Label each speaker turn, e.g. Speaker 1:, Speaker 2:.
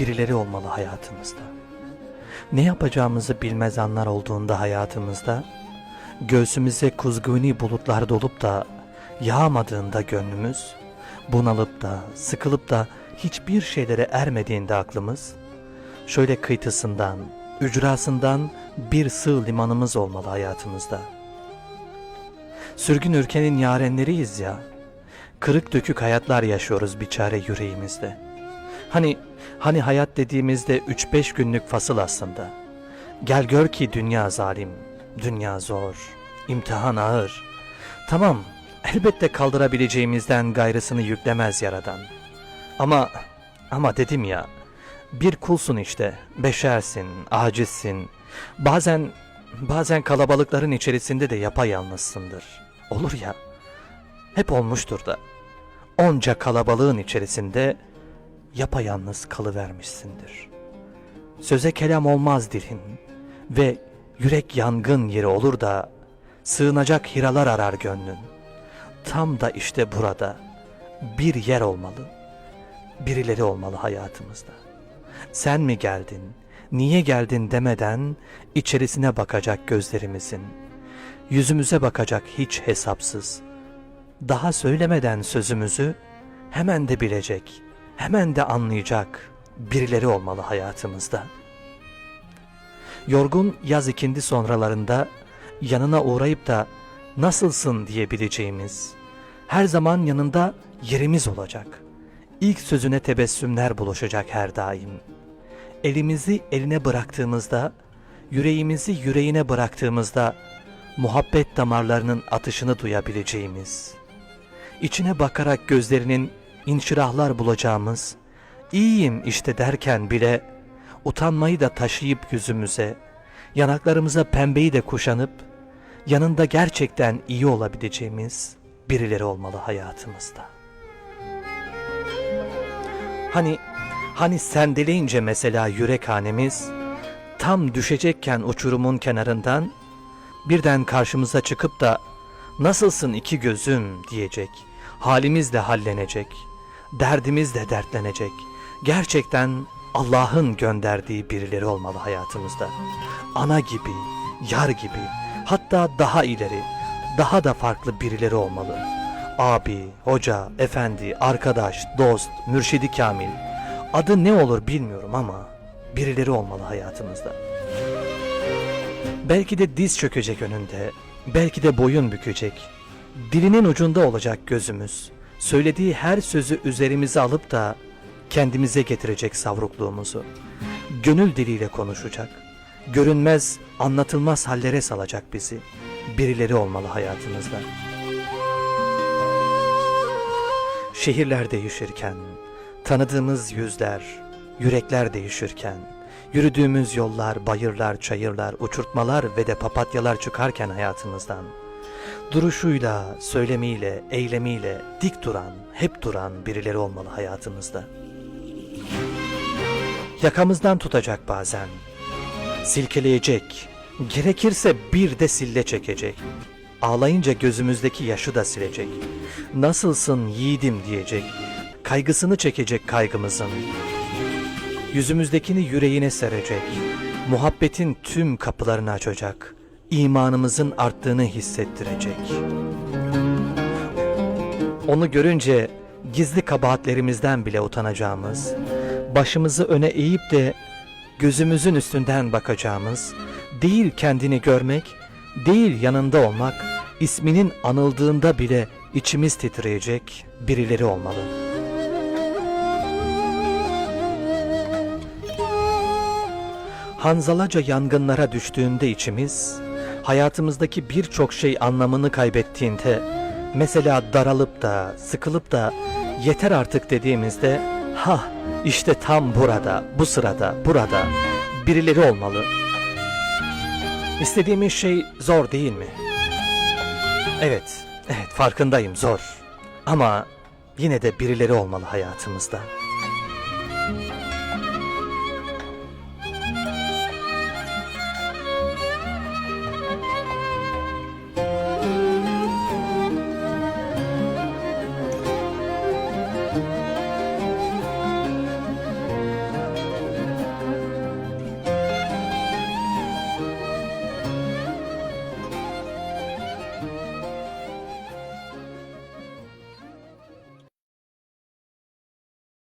Speaker 1: birileri olmalı hayatımızda. Ne yapacağımızı bilmez anlar olduğunda hayatımızda, göğsümüze kuzguni bulutlar dolup da yağmadığında gönlümüz, bunalıp da sıkılıp da hiçbir şeylere ermediğinde aklımız, şöyle kıytısından, ücrasından bir sığ limanımız olmalı hayatımızda. Sürgün ülkenin yarenleriyiz ya, kırık dökük hayatlar yaşıyoruz bir çare yüreğimizde. Hani, hani hayat dediğimizde 3-5 günlük fasıl aslında. Gel gör ki dünya zalim, dünya zor, imtihan ağır. Tamam, elbette kaldırabileceğimizden gayrısını yüklemez yaradan. Ama, ama dedim ya, bir kulsun işte, beşersin, acizsin. Bazen, bazen kalabalıkların içerisinde de yapayalnızsındır. Olur ya, hep olmuştur da. Onca kalabalığın içerisinde yapayalnız kalıvermişsindir. Söze kelam olmaz dilin ve yürek yangın yeri olur da sığınacak hiralar arar gönlün. Tam da işte burada bir yer olmalı, birileri olmalı hayatımızda. Sen mi geldin, niye geldin demeden içerisine bakacak gözlerimizin, yüzümüze bakacak hiç hesapsız, daha söylemeden sözümüzü hemen de bilecek, hemen de anlayacak birileri olmalı hayatımızda. Yorgun yaz ikindi sonralarında yanına uğrayıp da nasılsın diyebileceğimiz, her zaman yanında yerimiz olacak. İlk sözüne tebessümler buluşacak her daim. Elimizi eline bıraktığımızda, yüreğimizi yüreğine bıraktığımızda muhabbet damarlarının atışını duyabileceğimiz, içine bakarak gözlerinin inşirahlar bulacağımız, iyiyim işte derken bile utanmayı da taşıyıp yüzümüze, yanaklarımıza pembeyi de kuşanıp, yanında gerçekten iyi olabileceğimiz birileri olmalı hayatımızda. Hani, hani sendeleyince mesela yürek hanemiz, tam düşecekken uçurumun kenarından, birden karşımıza çıkıp da nasılsın iki gözüm diyecek, halimizle hallenecek, derdimizle dertlenecek. Gerçekten Allah'ın gönderdiği birileri olmalı hayatımızda. Ana gibi, yar gibi, hatta daha ileri, daha da farklı birileri olmalı. Abi, hoca, efendi, arkadaş, dost, mürşidi kamil. Adı ne olur bilmiyorum ama birileri olmalı hayatımızda. Belki de diz çökecek önünde, belki de boyun bükecek. Dilinin ucunda olacak gözümüz. Söylediği her sözü üzerimize alıp da kendimize getirecek savrukluğumuzu. Gönül diliyle konuşacak. Görünmez, anlatılmaz hallere salacak bizi. Birileri olmalı hayatımızda. Şehirler değişirken, tanıdığımız yüzler, yürekler değişirken, yürüdüğümüz yollar, bayırlar, çayırlar, uçurtmalar ve de papatyalar çıkarken hayatımızdan, duruşuyla, söylemiyle, eylemiyle dik duran, hep duran birileri olmalı hayatımızda. Yakamızdan tutacak bazen, silkeleyecek, gerekirse bir de sille çekecek. Ağlayınca gözümüzdeki yaşı da silecek. Nasılsın yiğidim diyecek. Kaygısını çekecek kaygımızın. Yüzümüzdekini yüreğine serecek. Muhabbetin tüm kapılarını açacak. İmanımızın arttığını hissettirecek. Onu görünce gizli kabahatlerimizden bile utanacağımız, başımızı öne eğip de gözümüzün üstünden bakacağımız, değil kendini görmek, değil yanında olmak, isminin anıldığında bile içimiz titreyecek birileri olmalı. Hanzalaca yangınlara düştüğünde içimiz, hayatımızdaki birçok şey anlamını kaybettiğinde, mesela daralıp da, sıkılıp da yeter artık dediğimizde, ha işte tam burada, bu sırada, burada birileri olmalı. İstediğimiz şey zor değil mi? Evet, evet farkındayım zor. Ama yine de birileri olmalı hayatımızda.